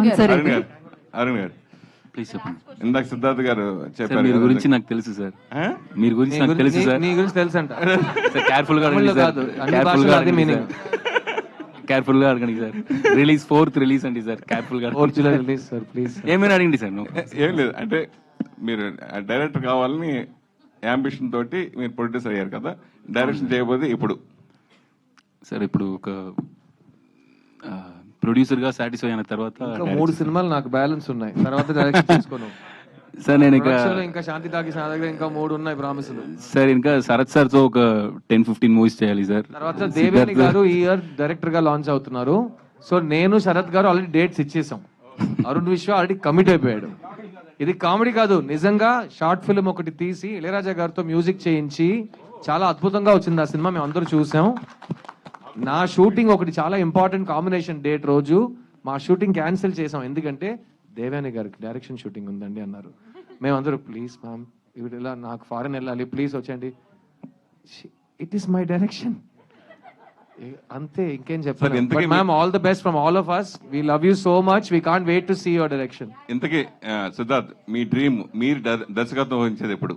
Sponsor Arun గారు అరుణ్ గారు. Please చెప్పండి. ఇందాక సిద్ధార్థ్ గారు చెప్పారు మీరు. గురించి నాకు తెలుసు సార్. ఆ? మీరు గురించి నాకు తెలుసు సార్. నీ గురించి తెలుసు అంట సార్. కేర్ఫుల్గా కేర్ఫుల్గా కేర్ఫుల్గా అడగండి సార్. రిలీజ్ ఫోర్త్ రిలీజ్ అండి సార్. కేర్ఫుల్గా fourth July release sir please ఏమైనా అడగండి సార్ నువ్వు ఏం లేదు. అంటే మీరు డైరెక్టర్ కావాలని యాంబిషన్ తోటి మీరు ప్రొడ్యూసర్ అయ్యారు కదా. డైరెక్షన్ చేయబోతే ఇప్పుడు. సార్ ఇప్పుడు ఒక ప్రొడ్యూసర్గా సాటిస్ఫై అయిన తర్వాత ఇంకా మూడు సినిమాలు నాకు బ్యాలెన్స్ ఉన్నాయి. తర్వాత డైరెక్షన్ చేసుకోను సార్ నేను ఇంకా Production లో ఇంకా శాంతి టాకీస్ నా దగ్గర ఇంకా మూడు ఉన్నాయి ప్రామిసులు సార్ ఇంకా శరత్ సార్తో ఒక టెన్ ఫిఫ్టీన్ మూవీస్ చేయాలి సార్. తర్వాత దేవేని గారు ఈ ఇయర్ డైరెక్టర్గా లాంచ్ అవుతున్నారు. సో నేను శరత్ గారు ఆల్రెడీ డేట్స్ ఇచ్చేసాం. అరుణ్ విశ్వ ఆల్రెడీ కమిట్ అయిపోయాడు. ఇది కామెడీ కాదు. నిజంగా షార్ట్ ఫిల్మ్ ఒకటి తీసి ఇళయరాజా గారితో మ్యూజిక్ చేయించి చాలా అద్భుతంగా వచ్చింది ఆ సినిమా. మేము అందరూ చూసాం. నా షూటింగ్ ఒకటి చాలా ఇంపార్టెంట్ కాంబినేషన్ డేట్ రోజు మా షూటింగ్ క్యాన్సిల్ చేసాం. ఎందుకంటే దేవాని గారికి డైరెక్షన్ షూటింగ్ ఉందండి అన్నారు. మేమందరూ ప్లీజ్ మ్యామ్ ఇవి ఇలా నాకు ఫారెన్ వెళ్ళాలి? ప్లీజ్ వచ్చండి ఇట్ ఈస్ మై డైరెక్షన్ అంతే ఇంకేం చెప్పాలి. ఇంతకీ ma'am all the best from all of us we love you so much we can't wait to see your direction ఇంతకీ సిద్ధార్థ్ మీ డ్రీమ్ మీరు దర్శకత్వం వహించేది ఎప్పుడు?